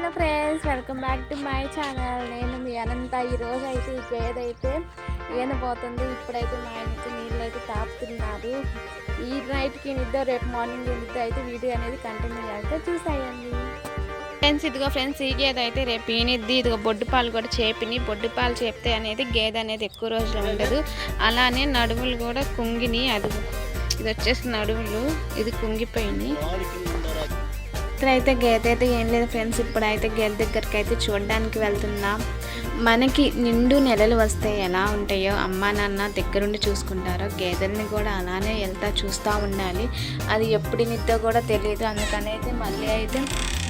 Hello friends welcome back to my channel. నేను మీ అనంత. ఈరోజు అయితే ఈ గేదైతే ఈనబోతుంది ఇప్పుడైతే మా ఆయనకి నీళ్ళు అయితే తాపుతున్నారు. ఈ నైట్కి నిద్ర రేపు మార్నింగ్ నిద్ర అయితే వీడియో అనేది కంటిన్యూ చేస్తే చూసాయండి. ఫ్రెండ్స్ ఇదిగో ఫ్రెండ్స్ ఈ గేదె అయితే రేపు ఈనిద్ది. ఇదిగో బొడ్డు పాలు కూడా చేపిని. బొడ్డు పాలు చేపితే అనేది గేదె అనేది ఎక్కువ రోజులు ఉండదు. అలానే నడుములు కూడా కుంగిని. అది ఇది వచ్చేసి నడుములు. ఇది కుంగిపోయినాయి ఇక్కడైతే గేదె అయితే ఏం లేదు ఫ్రెండ్స్. ఇప్పుడైతే గేదె దగ్గరికి అయితే చూడడానికి వెళ్తున్నాం. మనకి నిండు నెలలు వస్తే ఎలా ఉంటాయో అమ్మ నాన్న దగ్గరుండి చూసుకుంటారో గేదెల్ని కూడా అలానే వెళ్తా చూస్తూ ఉండాలి. అది ఎప్పుడు నిద్దో కూడా తెలియదు అందుకని అయితే మళ్ళీ అయితే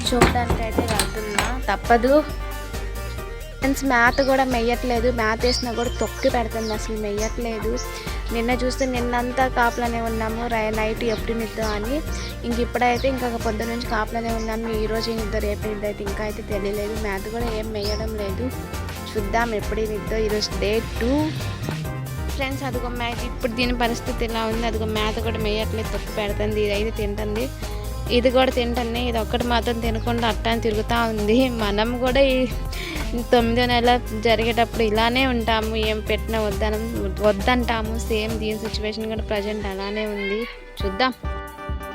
చూడడానికి అయితే వెళ్తున్నా. తప్పదు. ఫ్రెండ్స్ మ్యాథ్ కూడా మెయ్యట్లేదు. మ్యాథ్ వేసినా కూడా తొక్కి పెడుతుంది. అసలు మెయ్యట్లేదు. నిన్న చూస్తే నిన్నంతా కాపలనే ఉన్నాము రై నైట్ ఎప్పుడు నిద్ద అని. ఇంక ఇప్పుడైతే ఇంకా పొద్దు నుంచి కాపులనే ఉన్నాను. ఈ రోజు నిద్ద రేపు నిద్ద అయితే ఇంకా అయితే తెలియలేదు. మ్యాథ్ కూడా ఏం వేయడం లేదు. చూద్దాం ఎప్పుడు నిద్ద ఈరోజు డే టూ. ఫ్రెండ్స్ అదిగో మ్యాథ్ ఇప్పుడు దీని పరిస్థితి ఇలా ఉంది. అదిగో మ్యాథ్ కూడా మేయట్లేదు. తొక్కు పెడుతుంది. ఇది అయితే తింటుంది. ఇది కూడా తింటుంది. ఇది ఒక్కటి మాత్రం తినకుండా అట్టని తిరుగుతూ ఉంది. మనం కూడా ఈ తొమ్మిదో నెల జరిగేటప్పుడు ఇలానే ఉంటాము ఏం పెట్టినా వద్దన వద్దంటాము. సేమ్ దీని సిచ్యువేషన్ కూడా ప్రజెంట్ అలానే ఉంది. చూద్దాం.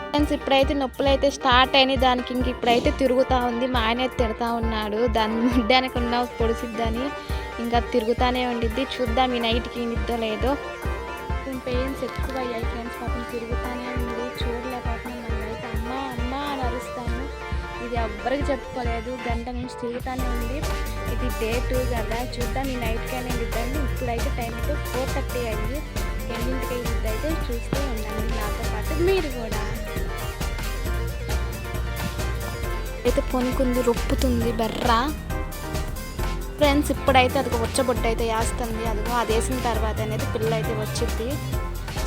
ఫ్రెండ్స్ ఇప్పుడైతే నొప్పులు అయితే స్టార్ట్ అయినాయి. దానికి ఇంక ఇప్పుడైతే తిరుగుతూ ఉంది. మా ఆయన తిడతా ఉన్నాడు. దాన్ని ముడ్డానికి ఉన్న పొడిసిద్దని ఇంకా తిరుగుతానే ఉండిద్ది. చూద్దాం ఈ నైట్కి నిద్దో లేదో. పెయిన్స్ ఎక్కువ అయ్యాయి ఫ్రెండ్స్ పాపం తిరుగుతానే ఇది ఎవ్వరికి చెప్పుకోలేదు. గంట నుంచి తిరుగుతానే ఉంది. ఇది డే టూ కదా. చూద్దాం. ఈ నైట్కైనా ఇద్దండి ఇప్పుడైతే టైం అయితే ఫోర్ థర్టీ అయింది. ఎన్నింటికి అయింది అయితే చూస్తూ ఉండండి. నాతో పాటు మీరు కూడా. అయితే పొనుకుంది రొప్పుతుంది బెర్ర. ఫ్రెండ్స్ ఇప్పుడైతే అది వచ్చబొట్టు అయితే వేస్తుంది. అదిగో అది వేసిన తర్వాత అనేది పిల్ల అయితే వచ్చింది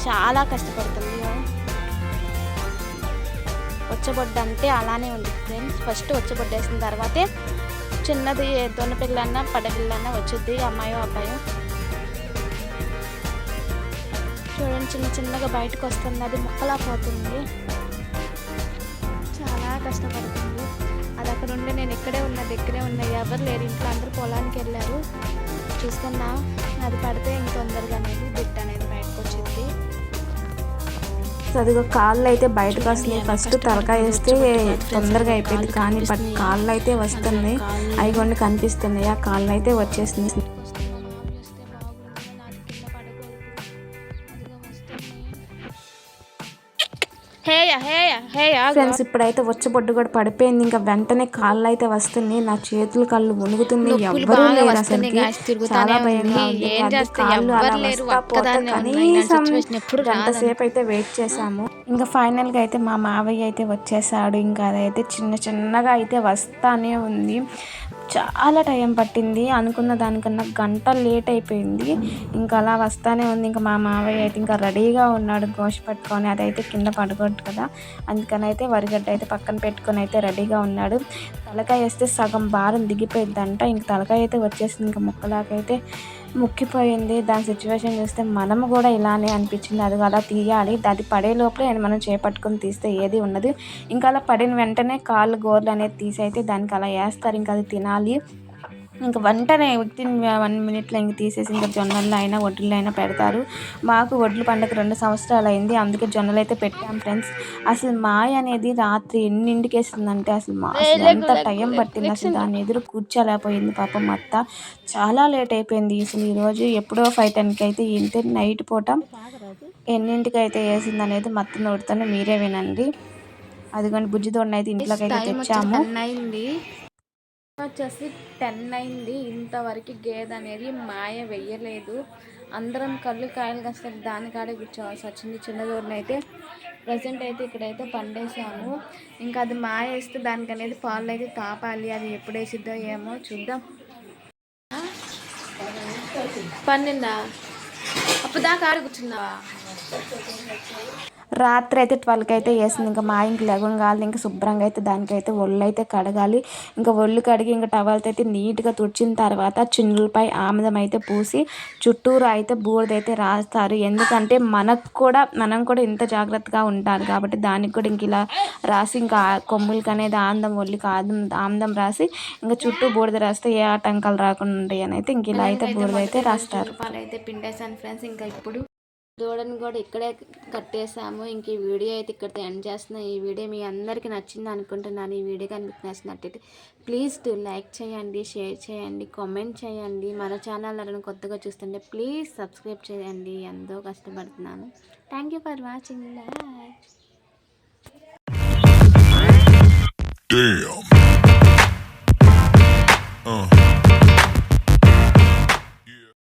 చాలా కష్టపడుతుంది. వచ్చబొడ్డ అంటే అలానే ఉంది ఫ్రెండ్స్. ఫస్ట్ వచ్చబొడ్డ వేసిన తర్వాతే చిన్నది దొన్న పిల్లన్న పడపిల్లన్న వచ్చింది అమ్మాయో అబ్బాయో. చూడండి చిన్న చిన్నగా బయటకు వస్తుంది అది ముక్కలా పోతుంది చాలా కష్టపడుతుంది. అది అక్కడ ఉండే నేను ఇక్కడే ఉన్నా దగ్గరే ఉన్నా ఎవరు లేరు ఇంట్లో అందరూ పొలానికి వెళ్ళారు. చూస్తున్నా అది పడితే అదిగో కాళ్ళు అయితే బయటకు వస్తున్నాయి. ఫస్ట్ తలకాయ వేస్తే తొందరగా అయిపోయింది. కానీ బట్ కాళ్ళు అయితే వస్తున్నాయి. అవి కొన్ని కనిపిస్తున్నాయి. ఆ కాళ్ళు అయితే వచ్చేసినాయి ఫ్రెండ్స్ ఇప్పుడైతే వచ్చబొడ్డు కూడా పడిపోయింది. ఇంకా వెంటనే కాళ్ళు అయితే వస్తున్నాయి నా చేతులు కళ్ళు వణుకుతుంది. బాగా లేరు అసలు చాలా భయంగా ఉంది. కాళ్ళు అలా కనీసం అయితే వెయిట్ చేసాము ఇంకా ఫైనల్గా అయితే మా మావయ్య అయితే వచ్చేసాడు. ఇంకా అదైతే చిన్న చిన్నగా అయితే వస్తానే ఉంది. చాలా టైం పట్టింది. అనుకున్న దానికన్నా గంట లేట్ అయిపోయింది. ఇంకా అలా వస్తానే ఉంది. ఇంకా మా మావయ్య అయితే ఇంకా రెడీగా ఉన్నాడు. గోష పట్టుకొని అదైతే కింద పడగొట్టు కదా. అందుకని అయితే వరిగడ్డ అయితే పక్కన పెట్టుకొని అయితే రెడీగా ఉన్నాడు. తలకాయ వేస్తే సగం భారం దిగిపోయిందంట ఇంక తలకాయ అయితే వచ్చేసింది. ఇంకా ముక్కలాకైతే ముక్కిపోయింది. దాని సిచ్యువేషన్ చూస్తే మనము కూడా ఇలానే అనిపించింది. అది అలా తీయాలి. అది పడే లోపలే మనం చేపట్టుకొని తీస్తే ఏది ఉండదు ఇంకా అలా పడిన వెంటనే కాళ్ళు గోర్లు అనేది తీసి అయితే దానికి అలా వేస్తారు. ఇంకా అది తినాలి. ఇంకా వెంటనే విత్ ఇన్ వన్ మినిట్లో ఇంక తీసేసి ఇంకా జొన్నల్లో అయినా వడ్లు అయినా పెడతారు. మాకు వడ్లు పండగ రెండు సంవత్సరాలు అయింది. అందుకే జొన్నలు అయితే పెట్టాం ఫ్రెండ్స్. అసలు మాయ అనేది రాత్రి ఎన్నింటికి వేస్తుందంటే అసలు మా అసలు ఎంత టైం పట్టింది అసలు దాని ఎదురు కూర్చోలేకపోయింది పాపం అత్త. చాలా లేట్ అయిపోయింది అసలు ఈరోజు ఎప్పుడో ఫైవ్ టెన్కి అయితే ఇంతే నైట్ పూట. ఎన్నింటికి అయితే వేసింది అనేది మత్త నోడుతాను మీరే వినండి. అదిగోండి బుజ్జి తోడిని అయితే ఇంట్లోకి అయితే తెచ్చాము. వచ్చేసి టెన్ అయింది. ఇంతవరకు గేదె అనేది మాయ వెయ్యలేదు. అందరం కళ్ళు కాయలు కాసేపు దాని కాడే కూర్చోవాల్సి వచ్చింది. చిన్న దూరం అయితే ప్రజెంట్ అయితే ఇక్కడైతే పండేసాము ఇంకా అది మాయ వేస్తే దానికి అనేది పాలు అయితే తాపాలి. అది ఎప్పుడు వేసిద్దో ఏమో చూద్దాం. పన్నెండా అప్పుడు దాకా ఆడ కూర్చున్నావా? రాత్రి అయితే ట్వెల్వ్కి అయితే వేసింది. ఇంకా మా ఇంక లెగం కాదు. ఇంకా శుభ్రంగా అయితే దానికైతే ఒళ్ళు అయితే కడగాలి. ఇంకా ఒళ్ళు కడిగి ఇంకా టవల్తో అయితే నీట్గా తుడిచిన తర్వాత చున్నులపై ఆముదం అయితే పూసి చుట్టూరు అయితే బూడిదైతే రాస్తారు. ఎందుకంటే మనకు కూడా మనం కూడా ఇంత జాగ్రత్తగా ఉంటారు కాబట్టి దానికి కూడా ఇంక ఇలా రాసి ఇంకా కొమ్ములకి అనేది ఆందం ఒళ్ళికి ఆదం ఆముదం రాసి ఇంకా చుట్టూ బూడిద రాస్తే ఏ ఆటంకాలు రాకుండా ఉంటాయి అని అయితే ఇంక ఇలా అయితే బూడిద అయితే రాస్తారు. అయితే పిండేసాను ఫ్రెండ్స్. ఇంకా ఇప్పుడు దూడని కూడా ఇక్కడే కట్టేసాము ఇంక ఈ వీడియో అయితే ఇక్కడ ఎండ్ చేస్తున్నాను ఈ వీడియో మీ అందరికీ నచ్చింది అనుకుంటున్నాను. ఈ వీడియో కానీ మీకు నచ్చినట్టయితే ప్లీజ్ టు లైక్ చేయండి షేర్ చేయండి కామెంట్ చేయండి. మన ఛానల్ ఎవరైనా కొత్తగా చూస్తుంటే ప్లీజ్ సబ్స్క్రైబ్ చేయండి. ఎంతో కష్టపడుతున్నాను. Thank you for watching. Bye. Damn. Uh.